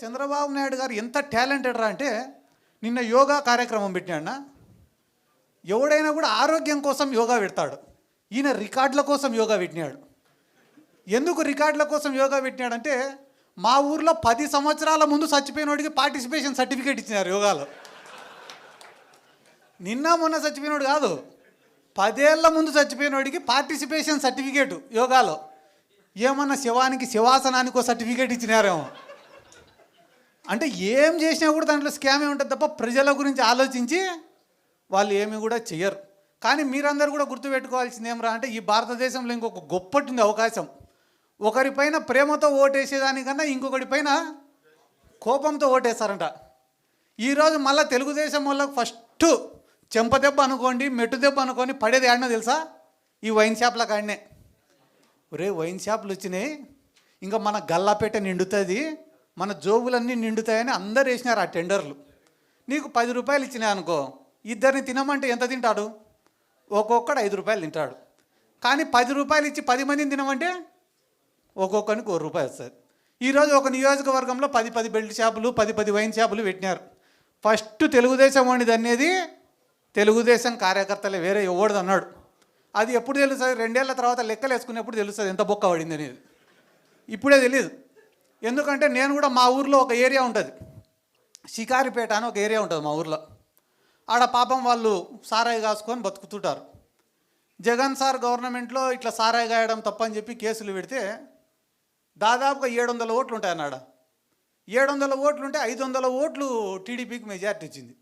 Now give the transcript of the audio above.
చంద్రబాబు నాయుడు గారు ఎంత టాలెంటెడ్ రా అంటే నిన్న యోగా కార్యక్రమం పెట్టినా ఎవడైనా కూడా ఆరోగ్యం కోసం యోగా పెడతాడు. ఈయన రికార్డుల కోసం యోగా పెట్టినాడు. ఎందుకు రికార్డుల కోసం యోగా పెట్టినాడంటే మా ఊర్లో పది సంవత్సరాల ముందు చచ్చిపోయినోడికి పార్టిసిపేషన్ సర్టిఫికేట్ ఇచ్చినారు యోగాలో. నిన్న మొన్న చచ్చిపోయినోడు కాదు. పదేళ్ళ ముందు చచ్చిపోయినోడికి పార్టిసిపేషన్ సర్టిఫికేట్ యోగాలో. ఏమన్నా శివానికి శివాసనానికో సర్టిఫికేట్ ఇచ్చినారేమో. అంటే ఏం చేసినా కూడా దాంట్లో స్కామే ఉంటుంది తప్ప ప్రజల గురించి ఆలోచించి వాళ్ళు ఏమి కూడా చెయ్యరు. కానీ మీరందరూ కూడా గుర్తుపెట్టుకోవాల్సింది ఏమరా అంటే ఈ భారతదేశంలో ఇంకొక గొప్పటింది అవకాశం. ఒకరిపైన ప్రేమతో ఓటేసేదానికన్నా ఇంకొకటి పైన కోపంతో ఓటేస్తారంట. ఈరోజు మళ్ళీ తెలుగుదేశం వల్ల ఫస్ట్ చెంపదెబ్బ అనుకోండి మెట్టు దెబ్బ పడేది ఆడినా తెలుసా? ఈ వైన్ షాప్ల కాడనే ఒరే వైన్ షాపులు వచ్చినాయి. ఇంకా మన గల్లాపేట నిండుతుంది. మన జోబులన్నీ నిండుతాయని అందరు వేసినారు ఆ టెండర్లు. నీకు పది రూపాయలు ఇచ్చినాయి అనుకో ఇద్దరిని తినమంటే ఎంత తింటాడు? ఒక్కొక్కడు ఐదు రూపాయలు తింటాడు. కానీ పది రూపాయలు ఇచ్చి పది మందిని తినమంటే ఒక్కొక్కరికి ఒక రూపాయి వస్తుంది. ఈరోజు ఒక నియోజకవర్గంలో పది పది బెల్ట్ షాపులు పది పది వైన్ షాపులు పెట్టినారు. ఫస్ట్ తెలుగుదేశం వండిది అనేది తెలుగుదేశం కార్యకర్తలే వేరే ఎవడిది అన్నాడు. అది ఎప్పుడు తెలుస్తుంది రెండేళ్ళ తర్వాత లెక్కలు వేసుకునేప్పుడు తెలుస్తుంది ఎంత బొక్క పడింది అనేది. ఇప్పుడే తెలియదు ఎందుకంటే నేను కూడా మా ఊర్లో ఒక ఏరియా ఉంటుంది. షికారిపేట అని ఒక ఏరియా ఉంటుంది మా ఊర్లో. ఆడ పాపం వాళ్ళు సారాయి కాసుకొని బతుకుతుంటారు. జగన్ సార్ గవర్నమెంట్లో ఇట్లా సారాయి గాయడం తప్పని చెప్పి కేసులు పెడితే దాదాపుగా ఏడు వందల ఓట్లు ఉంటాయి అన్నాడ ఏడు వందల ఓట్లు ఉంటే ఐదు వందల ఓట్లు టీడీపీకి మెజార్టీ ఇచ్చింది.